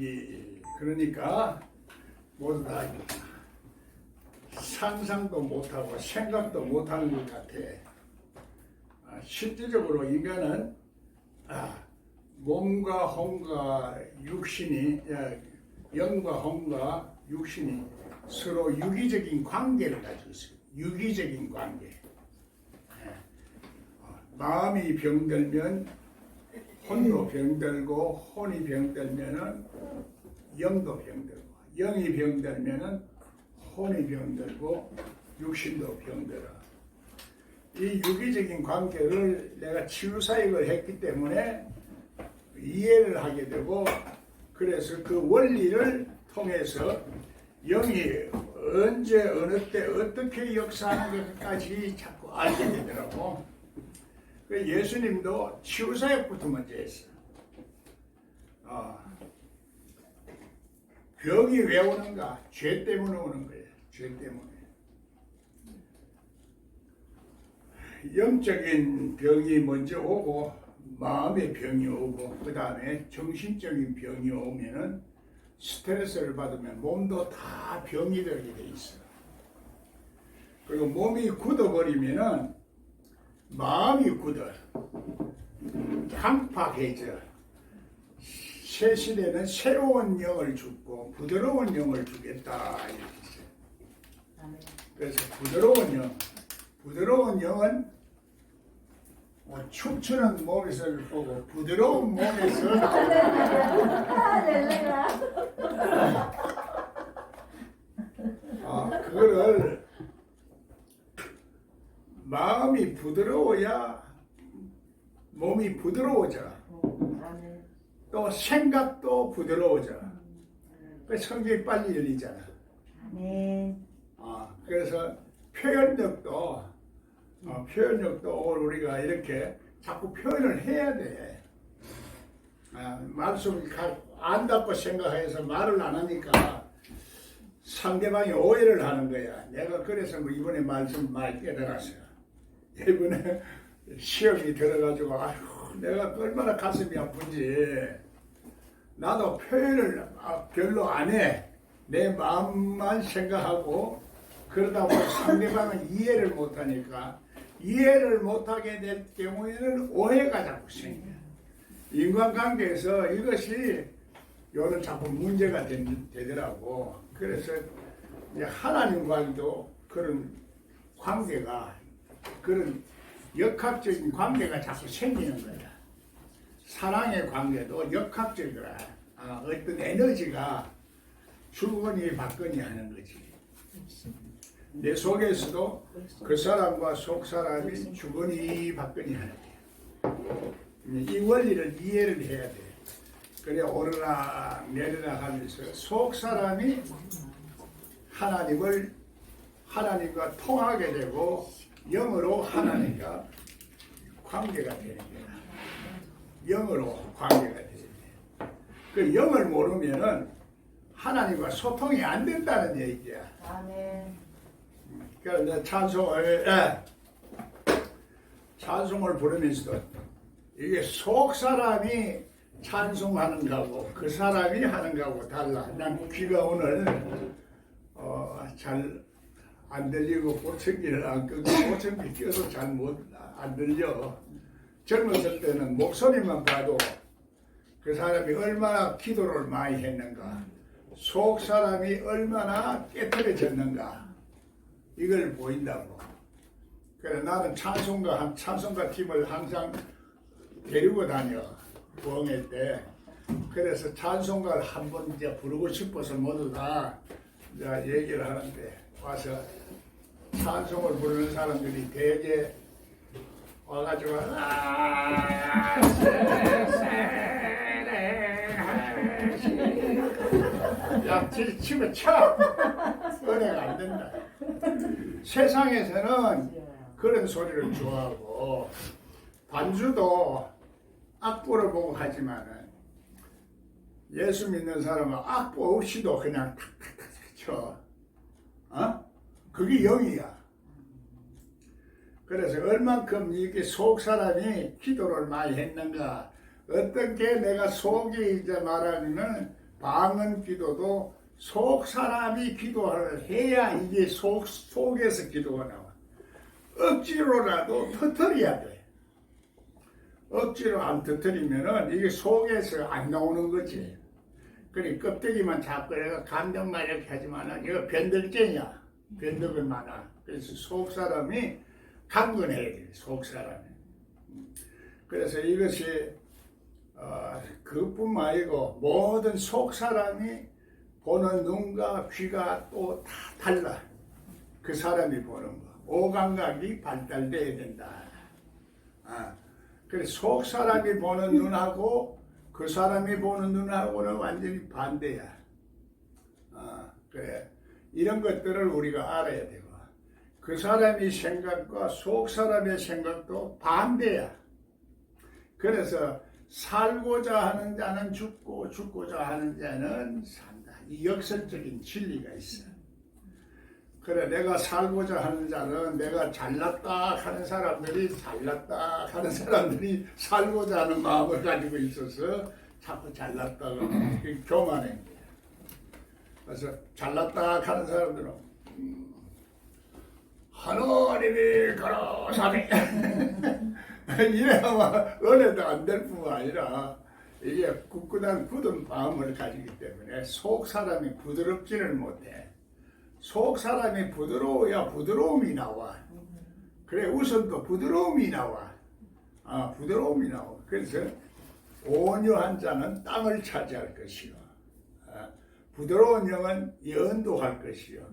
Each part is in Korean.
이- 그러니까 모두 다 상상도 못하고 생각도 못하는 것 같아. 아, 실질적으로 인간은 아, 몸과 혼과 육신이 야, 영과 혼과 육신이 서로 유기적인 관계를 가지고 있어요. 유기적인 관계. 예. 어, 마음이 병들면 혼도 병들고 혼이 병들면은 영도 병들고 영이 병들면은 혼이 병들고 육신도 병들어. 이 유기적인 관계를 내가 치유 사역을 했기 때문에 이해를 하게 되고 그래서 그 원리를 통해서 영이 언제 어느 때 어떻게 역사하는 것까지 자꾸 알게 되더라고. 그 예수님도 치유 사역부터 먼저 했어. 어, 병이 왜 오는가? 죄 때문에 오는 거예요. 죄 때문에. 영적인 병이 먼저 오고 마음의 병이 오고 그 다음에 정신적인 병이 오면은 스트레스를 받으면 몸도 다 병이 되게 돼 있어. 그리고 몸이 굳어버리면은 마음이 굳어. 강팍해져. 새 시대는 새로운 영을 주고 부드러운 영을 주겠다. 그래서 부드러운 영, 부드러운 영은 뭐 춤추는 몸에서 보고 부드러운 몸에서 할렐루야. 아 그거를 마음이 부드러워야 몸이 부드러워져. 또 생각도 부드러워져. 그 성경이 빨리 열리잖아. 아, 그래서 표현력도 어, 표현력도 우리가 이렇게 자꾸 표현을 해야 돼. 아, 말씀 안다고 생각해서 말을 안 하니까 상대방이 오해를 하는 거야. 내가 그래서 뭐 이번에 말씀 많이 깨달았어요. 이번에 시험이 들어가지고 아휴 내가 얼마나 가슴이 아픈지 나도 표현을 아, 별로 안 해. 내 마음만 생각하고 그러다 보니 상대방은 이해를 못하니까 이해를 못하게 될 경우에는 오해가 자꾸 생겨. 인간관계에서 이것이 요는 자꾸 문제가 되, 되더라고. 그래서 하나님과도 그런 관계가 그런 역학적인 관계가 자꾸 생기는 거야. 사랑의 관계도 역학적이라 아, 어떤 에너지가 주거니 받거니 하는 거지. 내 속에서도 그 사람과 속 사람이 주거니 받거니 하는 거야. 이 원리를 이해를 해야 돼. 그래 오르락 내리락 하면서 속 사람이 하나님을 하나님과 통하게 되고 영으로 하나님과 관계가 되는 거야. 영으로 관계가 되는 거야. 그 영을 모르면은 하나님과 소통이 안 된다는 얘기야. 아멘. 그러니까 찬송을 예. 찬송을 부르면서도 이게 속 사람이 찬송하는 거하고 그 사람이 하는 거하고 달라. 난 귀가 오늘 어, 잘 안 들리고 보청기를 안 끄고 보청기 껴서 잘못 안 들려. 젊었을 때는 목소리만 봐도 그 사람이 얼마나 기도를 많이 했는가, 속 사람이 얼마나 깨끗해졌는가 이걸 보인다고. 그래 나는 찬송가 한 찬송가 팀을 항상 데리고 다녀 부흥회 때. 그래서 찬송가를 한번 이제 부르고 싶어서 모두 다 이제 얘기를 하는데 와서 찬송을 부르는 사람들이 대개 와가지고 아, 야, 치- 치면 쳐! 은혜가 안 된다. 세상에서는 그런 소리를 좋아하고 반주도 악보를 보고 하지만은 예수 믿는 사람은 악보 없이도 그냥 탁탁탁 쳐. 어? 그게 영이야. 그래서 얼만큼 이게 속 사람이 기도를 많이 했는가, 어떻게 내가 속이 이제 말하면은 방언 기도도 속 사람이 기도를 해야 이게 속 속에서 기도가 나와. 억지로라도 터뜨려야 돼. 억지로 안 터뜨리면은 이게 속에서 안 나오는 거지. 그래 껍데기만 잡고 내가 감정만 이렇게 하지만은 이거 변덕쟁이야. 변덕은 많아. 그래서 속 사람이 강건해야 돼. 속 사람이. 그래서 이것이 어, 그뿐만 아니고 모든 속 사람이 보는 눈과 귀가 또 다 달라. 그 사람이 보는 거. 오감각이 발달돼야 된다. 아, 그래 속 사람이 보는 눈하고 그 사람이 보는 눈하고는 완전히 반대야. 아, 그래 이런 것들을 우리가 알아야 되고 그 사람의 생각과 속 사람의 생각도 반대야. 그래서 살고자 하는 자는 죽고 죽고자 하는 자는 산다. 이 역설적인 진리가 있어. 그래 내가 살고자 하는 자는 내가 잘났다 하는 사람들이 잘났다 하는 사람들이 살고자 하는 마음을 가지고 있어서 자꾸 잘났다고 교만해. 그래서 잘났다 하는 사람들은 음, 하나님이 가라사대 이래야만 은혜도 안 될 뿐만 아니라 이게 굳굳한 굳은 마음을 가지기 때문에 속 사람이 부드럽지를 못해. 속 사람이 부드러워야 부드러움이 나와. 그래 우선 또 부드러움이 나와. 아 부드러움이 나와. 그래서 온유한 자는 땅을 차지할 것이요. 아, 부드러운 영은 연도할 것이요.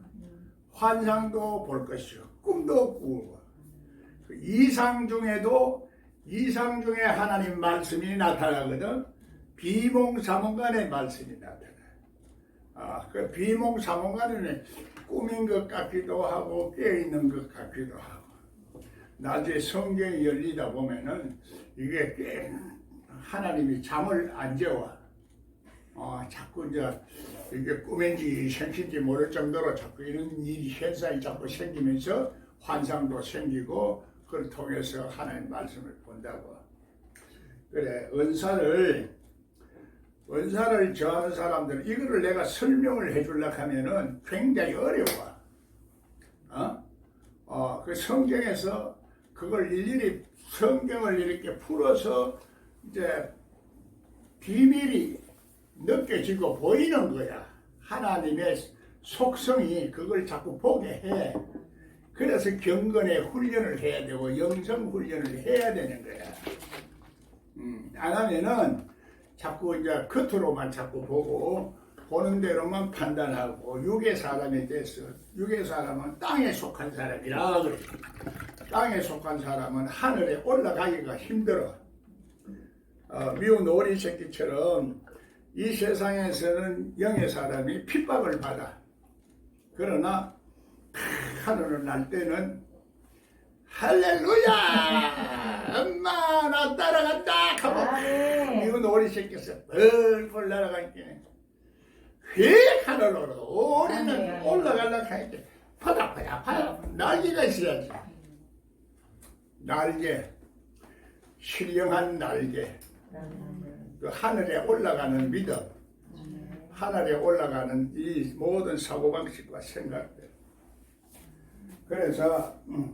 환상도 볼 것이요. 꿈도 꾸고. 그 이상 중에도 이상 중에 하나님 말씀이 나타나거든. 비몽사몽간의 말씀이 나타나. 아, 그 비몽사몽간은 꿈인 것 같기도 하고 깨어 있는 것 같기도 하고. 나중에 성경이 열리다 보면은 이게 꽤 하나님이 잠을 안 재워. 어, 자꾸 이제 이게 꿈인지 생신지 모를 정도로 자꾸 이런 일이 현상이 자꾸 생기면서 환상도 생기고 그걸 통해서 하나님 말씀을 본다고. 그래 은사를 은사를 저하는 사람들은 이거를 내가 설명을 해주려고 하면은 굉장히 어려워. 어? 어, 그 성경에서 그걸 일일이 성경을 이렇게 풀어서 이제 비밀이 느껴지고 보이는 거야. 하나님의 속성이 그걸 자꾸 보게 해. 그래서 경건의 훈련을 해야 되고 영성 훈련을 해야 되는 거야. 음, 안 하면은 자꾸 이제 겉으로만 자꾸 보고 보는 대로만 판단하고 육의 사람에 대해서 육의 사람은 땅에 속한 사람이라 그래. 땅에 속한 사람은 하늘에 올라가기가 힘들어. 어, 미운 오리 새끼처럼 이 세상에서는 영의 사람이 핍박을 받아. 그러나 하늘을 날 때는 할렐루야! 엄마 나 따라간다! 하고. 이건 오리 새끼에서 벌벌 날아가니까 휙 하늘로 오리는 아멘. 올라가려고 하니까 파닥파닥 파닥 날개가 있어야지 날개 신령한 날개 그 하늘에 올라가는 믿음 하늘에 올라가는 이 모든 사고방식과 생각들. 그래서 음,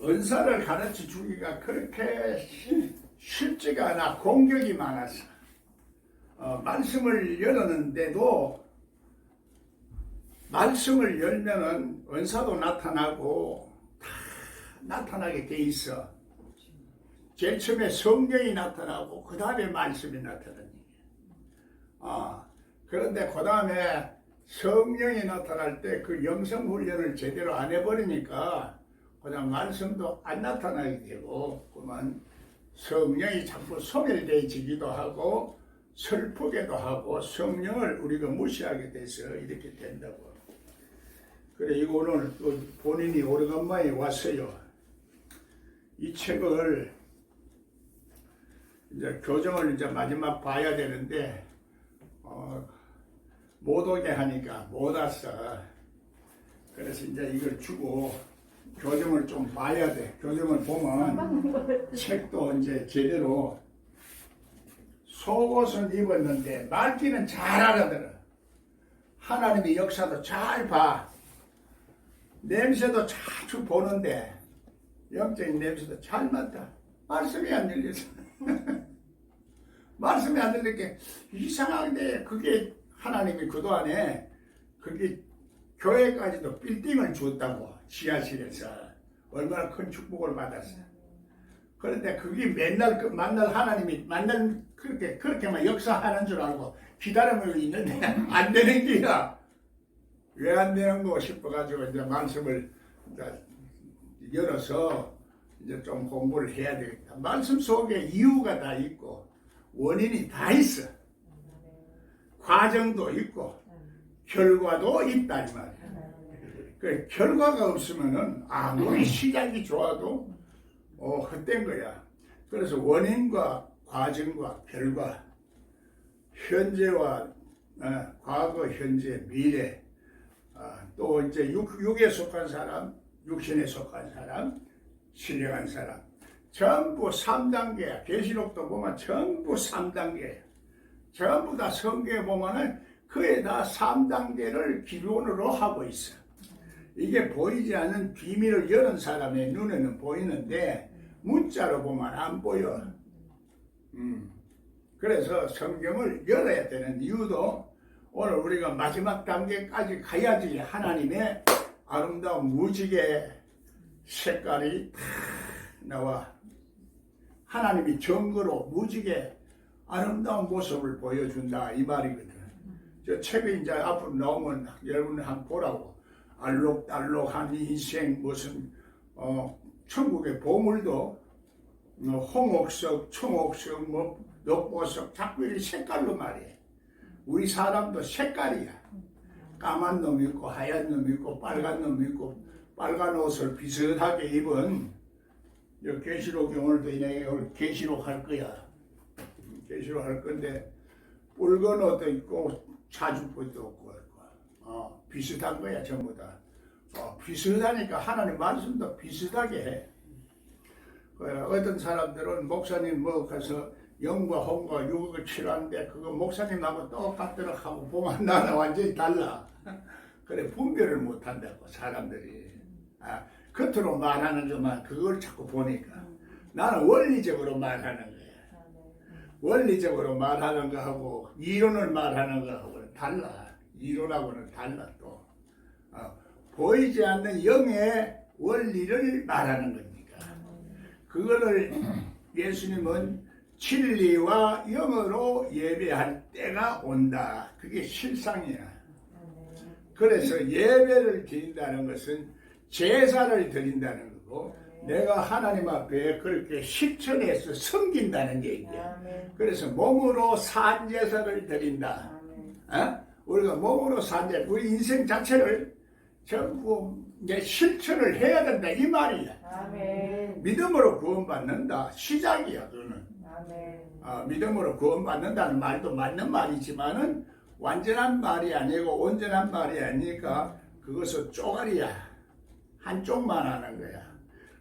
은사를 가르쳐 주기가 그렇게 쉽- 쉽지가 않아. 공격이 많아서. 어, 말씀을 열었는데도 말씀을 열면은 은사도 나타나고 다 나타나게 돼 있어. 제일 처음에 성경이 나타나고 그 다음에 말씀이 나타나니. 아 그런데 그 다음에 성령이 나타날 때 그 영성 훈련을 제대로 안 해버리니까 그냥 말씀도 안 나타나게 되고 그만 성령이 자꾸 소멸되지기도 하고 슬프게도 하고 성령을 우리가 무시하게 돼서 이렇게 된다고. 그래 이거 오늘 또 본인이 오래간만에 왔어요. 이 책을 이제 교정을 이제 마지막 봐야 되는데 어, 못 오게 하니까 못 왔어. 그래서 이제 이걸 주고 교정을 좀 봐야 돼. 교정을 보면 책도 이제 제대로 속옷은 입었는데 말귀는 잘 알아들어. 하나님의 역사도 잘 봐. 냄새도 자주 보는데 영적인 냄새도 잘 맡아. 말씀이 안 들려서. 말씀이 안 들리게 이상한데 그게 하나님이 그동안에 그게 교회까지도 빌딩을 줬다고 지하실에서 얼마나 큰 축복을 받았어. 그런데 그게 맨날 그 만날 하나님이 만날 그렇게 그렇게만 역사하는 줄 알고 기다리고 있는데 안 되는 게야. 왜 안 되는 거 싶어가지고 이제 말씀을 열어서 이제 좀 공부를 해야 되겠다. 말씀 속에 이유가 다 있고 원인이 다 있어. 과정도 있고 결과도 있다 이 말이야. 그 결과가 없으면은 아무리 시작이 좋아도 어 헛된 거야. 그래서 원인과 과정과 결과, 현재와 어, 과거, 현재, 미래, 아, 또 이제 육, 육에 속한 사람, 육신에 속한 사람, 신령한 사람, 전부 3단계야. 계시록도 보면 전부 3단계야. 전부 다 성경에 보면은 그에 다 3단계를 기본으로 하고 있어. 이게 보이지 않는 비밀을 여는 사람의 눈에는 보이는데 문자로 보면 안 보여. 음. 그래서 성경을 열어야 되는 이유도 오늘 우리가 마지막 단계까지 가야지 하나님의 아름다운 무지개 색깔이 다 나와. 하나님이 정거로 무지개 아름다운 모습을 보여준다 이 말이거든. 저 책이 이제 앞으로 나오면 여러분 한번 보라고. 알록달록한 인생 무슨 어 천국의 보물도 어, 홍옥석, 청옥석, 뭐 녹보석 자꾸 이 색깔로 말해. 우리 사람도 색깔이야. 까만 놈 있고 하얀 놈 있고 빨간 놈 있고 빨간 옷을 비슷하게 입은 여 계시록이 오늘도 이내 오늘 계시록 할 거야. 계시록 할 건데 붉은 옷도 있고 차주옷도 없고 어, 비슷한 거야 전부 다. 어, 비슷하니까 하나님 말씀도 비슷하게 해. 그 어떤 사람들은 목사님 뭐 가서 영과 혼과 육을 치료하는데 그거 목사님하고 똑같도록 하고 보면 나는 완전히 달라. 그래 분별을 못한다고 사람들이. 아, 겉으로 말하는 것만 그걸 자꾸 보니까 나는 원리적으로 말하는 거야. 원리적으로 말하는 거하고 이론을 말하는 거하고는 달라. 이론하고는 달라 또. 어, 보이지 않는 영의 원리를 말하는 겁니까? 그거를 예수님은 진리와 영어로 예배할 때가 온다. 그게 실상이야. 그래서 예배를 드린다는 것은 제사를 드린다는 거고 내가 하나님 앞에 그렇게 실천해서 섬긴다는 얘기야. 그래서 몸으로 산제사를 드린다. 어? 우리가 몸으로 산제, 우리 인생 자체를 전부 이제 실천을 해야 된다 이 말이야. 아멘. 믿음으로 구원받는다 시작이야 그거는. 아멘. 아, 믿음으로 구원받는다는 말도 맞는 말이지만은 완전한 말이 아니고 온전한 말이 아니니까 그것은 쪼가리야 한쪽만 하는 거야.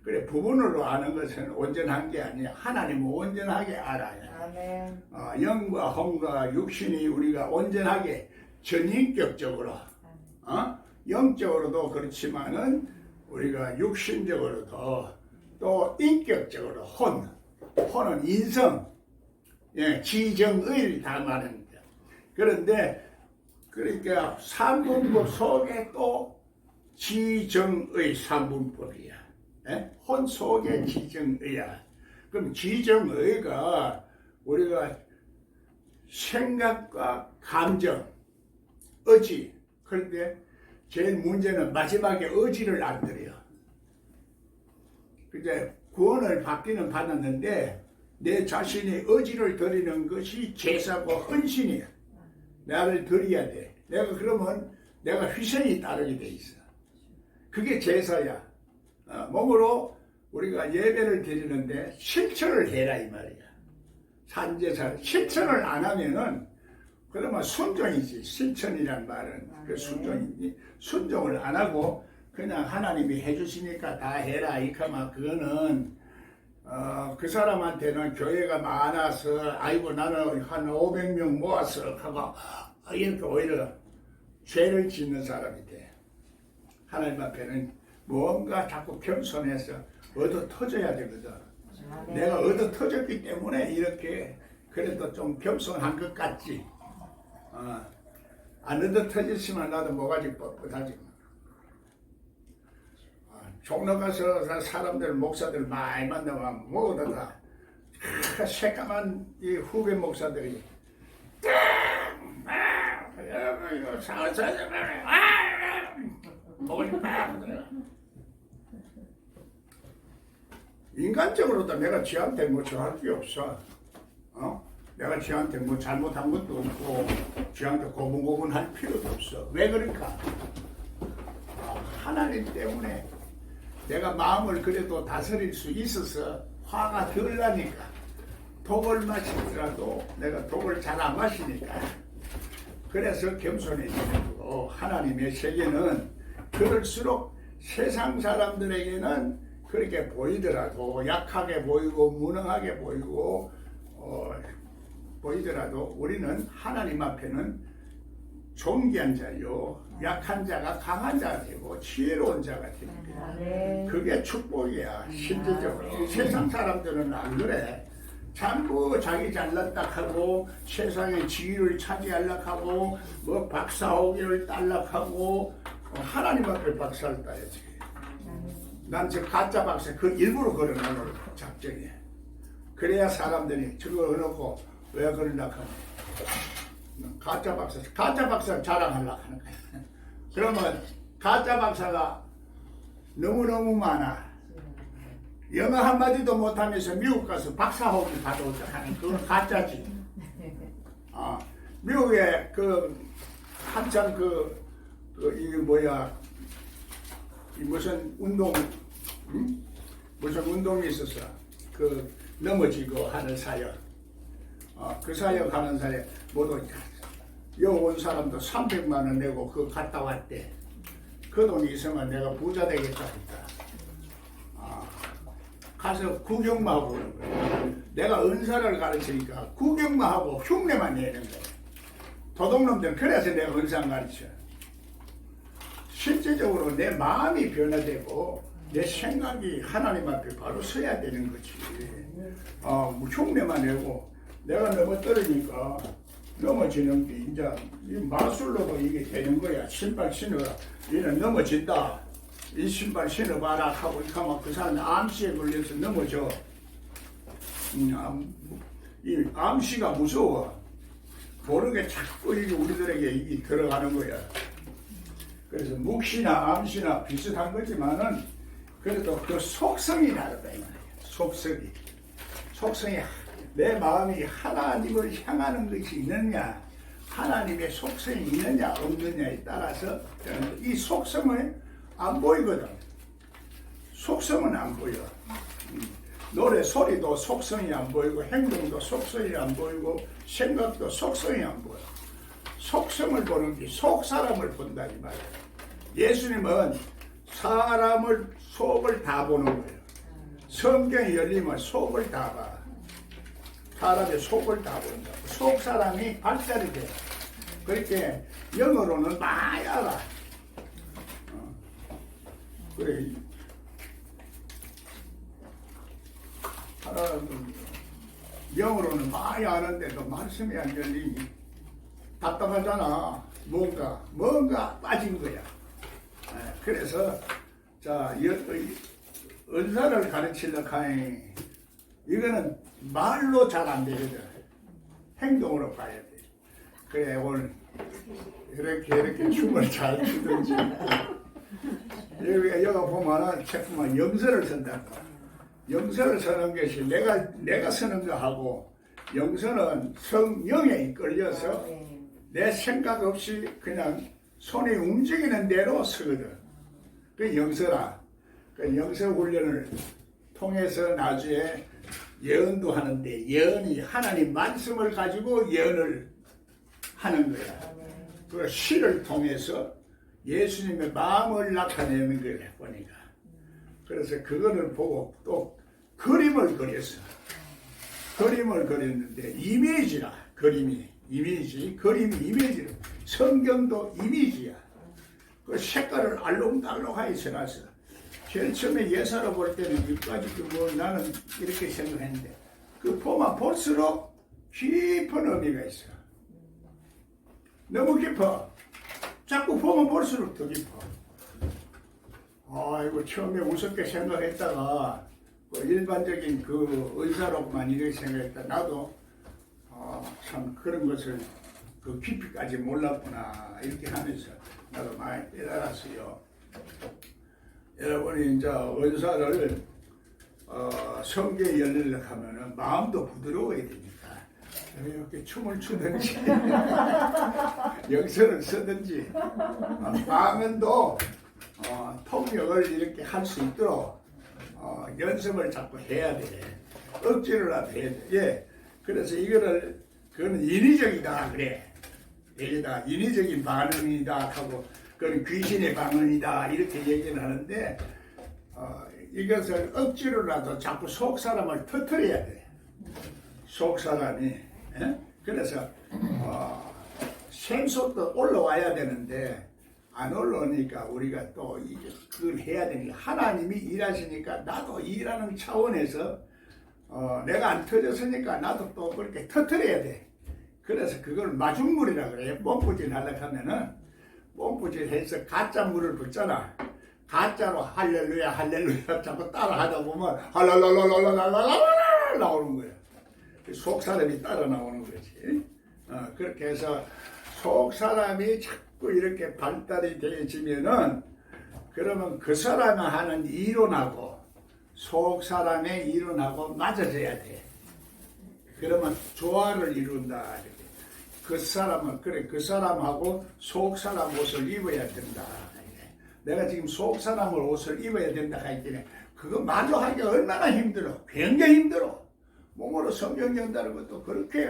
그래 부분으로 아는 것은 온전한 게 아니야. 하나님은 온전하게 알아야. 아멘. 어, 영과 혼과 육신이 우리가 온전하게 전인격적으로 어? 영적으로도 그렇지만은 우리가 육신적으로도 또 인격적으로 혼 혼은 인성 예, 지정의를 다 말합니다. 그런데 그러니까 삼분법 속에 또 지정의 삼분법이야. 예? 혼 속에 지정의야. 그럼 지정의가 우리가 생각과 감정, 의지. 그런데 제일 문제는 마지막에 의지를 안 드려. 이제 구원을 받기는 받았는데 내 자신의 의지를 드리는 것이 제사고 헌신이야. 나를 드려야 돼. 내가 그러면 내가 희생이 따르게 돼 있어. 그게 제사야. 어, 몸으로 우리가 예배를 드리는데 실천을 해라 이 말이야. 산제사 실천을 안 하면은 그러면 순종이지 실천이란 말은 그 순종이지 순종을 안 하고 그냥 하나님이 해주시니까 다 해라 이카마 그거는 어, 그 사람한테는 교회가 많아서 아이고 나는 한 500명 모아서 하고 아, 이렇게 오히려 죄를 짓는 사람이 돼. 하나님 앞에는 뭔가 자꾸 겸손해서 얻어 터져야 되거든. 아멘. 내가 얻어 터졌기 때문에 이렇게 그래도 좀 겸손한 것 같지. 어, 안 얻어 터졌으면 나도 뭐가지 뻣뻣하지. 어, 종로 가서 사람들 목사들 많이 만나면 모두 다 크, 새까만 이 후배 목사들이 이거 사서 들어. 인간적으로도 내가 지한테 뭐 저할 게 없어. 어? 내가 지한테 뭐 잘못한 것도 없고, 지한테 고분고분 할 필요도 없어. 왜 그럴까? 아, 하나님 때문에 내가 마음을 그래도 다스릴 수 있어서 화가 덜 나니까. 독을 마시더라도 내가 독을 잘 안 마시니까. 그래서 겸손해지는 거고, 하나님의 세계는 그럴수록 세상 사람들에게는 그렇게 보이더라도 약하게 보이고 무능하게 보이고 어, 보이더라도 우리는 하나님 앞에는 존귀한 자요 약한 자가 강한 자가 되고 지혜로운 자가 됩니다. 아멘. 그게 축복이야 실질적으로 세상 사람들은 안 그래 전부 자기 잘났다 하고 세상의 지위를 차지하려고 하고 뭐 박사오기를 딸락 하고 어, 하나님 앞에 박사를 따야지 난 저 가짜 박사 그 일부러 걸어놓은 작정이야. 그래야 사람들이 저거 해놓고 왜 그러려고 하냐. 가짜 박사, 가짜 박사 자랑하려고 하는 거야. 그러면 가짜 박사가 너무너무 많아. 영어 한마디도 못하면서 미국 가서 박사학위 받아오자 하는 그건 가짜지. 아, 미국에 그 한참 그, 그 이게 뭐야 이 무슨 운동, 응? 무슨 운동이 있었어. 그 넘어지고 하는 사역. 어, 그 사역 하는 사역 모두 여온 사람도 300만 원 내고 그거 갔다 왔대. 그 돈이 있으면 내가 부자 되겠다 했다. 아, 가서 구경만 하고. 내가 은사를 가르치니까 구경만 하고 흉내만 내는 거야. 도둑놈들은 그래서 내가 은사 가르쳐. 실제적으로 내 마음이 변화되고 내 생각이 하나님 앞에 바로 서야 되는 거지. 어, 뭐 흉내만 내고 내가 넘어 떨어지니까 넘어지는 게 이제 이 마술로도 이게 되는 거야. 신발 신어라. 얘는 넘어진다. 이 신발 신어봐라 하고 하면 그 사람이 암시에 걸려서 넘어져. 음, 암, 이 암시가 무서워. 모르게 자꾸 이게 우리들에게 이게 들어가는 거야. 그래서 묵시나 암시나 비슷한 거지만은 그래도 그 속성이 다르다 이 말이야. 속성이. 속성이 내 마음이 하나님을 향하는 것이 있느냐, 하나님의 속성이 있느냐 없느냐에 따라서 이 속성을 안 보이거든. 속성은 안 보여. 음. 노래 소리도 속성이 안 보이고 행동도 속성이 안 보이고 생각도 속성이 안 보여. 속성을 보는 게 속 사람을 본다 이 말이야. 예수님은 사람을 속을 다 보는 거예요. 성경이 열리면 속을 다 봐. 사람의 속을 다 본다. 속 사람이 발달이 돼. 그렇게 영어로는 많이 알아. 어. 그래. 하나는 영어로는 많이 아는데도 말씀이 안 열리니 답답하잖아. 뭔가 뭔가 빠진 거야. 예, 그래서 자 여- 이- 은사를 가르치려고 하니 이거는 말로 잘 안 되거든. 행동으로 봐야 돼. 그래 오늘 이렇게 이렇게 춤을 잘 추든지 여기 여기 보면은 책 보면 영서를 쓴다고. 영서를 쓰는 것이 내가 내가 쓰는 거 하고 영서는 성령에 이끌려서 아멘. 내 생각 없이 그냥 손이 움직이는 대로 쓰거든. 그 영서라. 그 영서 훈련을 통해서 나중에 예언도 하는데 예언이 하나님 말씀을 가지고 예언을 하는 거야. 그 시를 통해서 예수님의 마음을 나타내는 거야 보니까. 그래서 그거를 보고 또 그림을 그렸어. 그림을 그렸는데 이미지라 그림이 이미지 그림이 이미지로 성경도 이미지야. 그 색깔을 알록달록하게 써놨어. 제일 처음에 예사로 볼 때는 여기까지 뭐 나는 이렇게 생각했는데 그 보면 볼수록 깊은 의미가 있어. 너무 깊어. 자꾸 보면 볼수록 더 깊어. 아이고 처음에 우습게 생각했다가 그 일반적인 그 의사로만 이렇게 생각했다. 나도 어, 참 그런 것을 그 깊이까지 몰랐구나 이렇게 하면서 나도 많이 깨달았어요. 여러분이 이제 은사를 어, 성경에 열리려고 하면은 마음도 부드러워야 되니까 이렇게 춤을 추든지 역설을 쓰든지 어, 방언도 어, 통역을 이렇게 할 수 있도록 어, 연습을 자꾸 해야 돼. 억지로라도 해야 돼. 예. 그래서 이거를 그거는 인위적이다 그래. 여기다 인위적인 반응이다 하고 그건 귀신의 반응이다 이렇게 얘기를 하는데 어, 이것을 억지로라도 자꾸 속 사람을 터트려야 돼. 속 사람이. 예? 그래서 어, 생속도 올라와야 되는데 안 올라오니까 우리가 또 그걸 해야 되니까 하나님이 일하시니까 나도 일하는 차원에서 어, 내가 안 터졌으니까 나도 또 그렇게 터트려야 돼. 그래서 그걸 마중물이라 그래요. 몸부질 하려고 하면은 몸부질 해서 가짜 물을 붓잖아. 가짜로 할렐루야 할렐루야 자꾸 따라하다 보면 할랄랄랄랄랄랄랄 나오는 거야. 속 사람이 따라 나오는 거지. 어, 그렇게 해서 속 사람이 자꾸 이렇게 발달이 되어지면은 그러면 그 사람이 하는 이론하고 속 사람의 이론하고 맞아져야 돼. 그러면 조화를 이룬다. 이렇게. 그 사람은 그래 그 사람하고 속 사람 옷을 입어야 된다. 이래. 내가 지금 속 사람을 옷을 입어야 된다 하기에 그거 마저 하기 얼마나 힘들어. 굉장히 힘들어. 몸으로 성경 연다는 것도 그렇게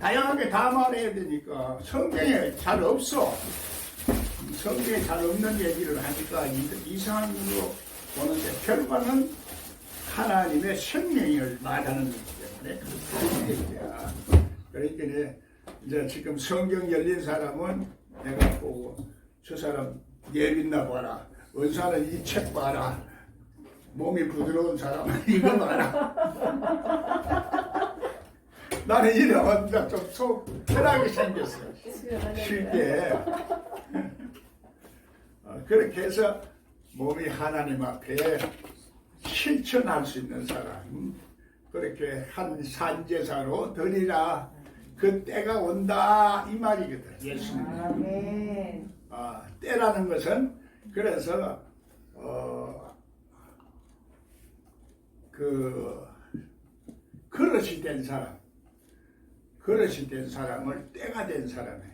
다양하게 다 말해야 되니까 성경에 잘 없어. 성경에 잘 없는 얘기를 하니까 이- 이상한 걸로 보는데 결과는 하나님의 생명을 말하는 그러니까 이제 지금 성경 열린 사람은 내가 보고 저 사람 예민나 봐라. 은사는 이 책 봐라. 몸이 부드러운 사람은 이거 봐라. 나는 이제 좀속 편하게 생겼어. 쉽게. 어, 그렇게 해서 몸이 하나님 앞에 실천할 수 있는 사람. 그렇게 한 산제사로 드리라. 그 때가 온다. 이 말이거든. 예수님. 아멘. 아, 때라는 것은 그래서 어, 그 그릇이 된 사람, 그릇이 된 사람을 때가 된 사람에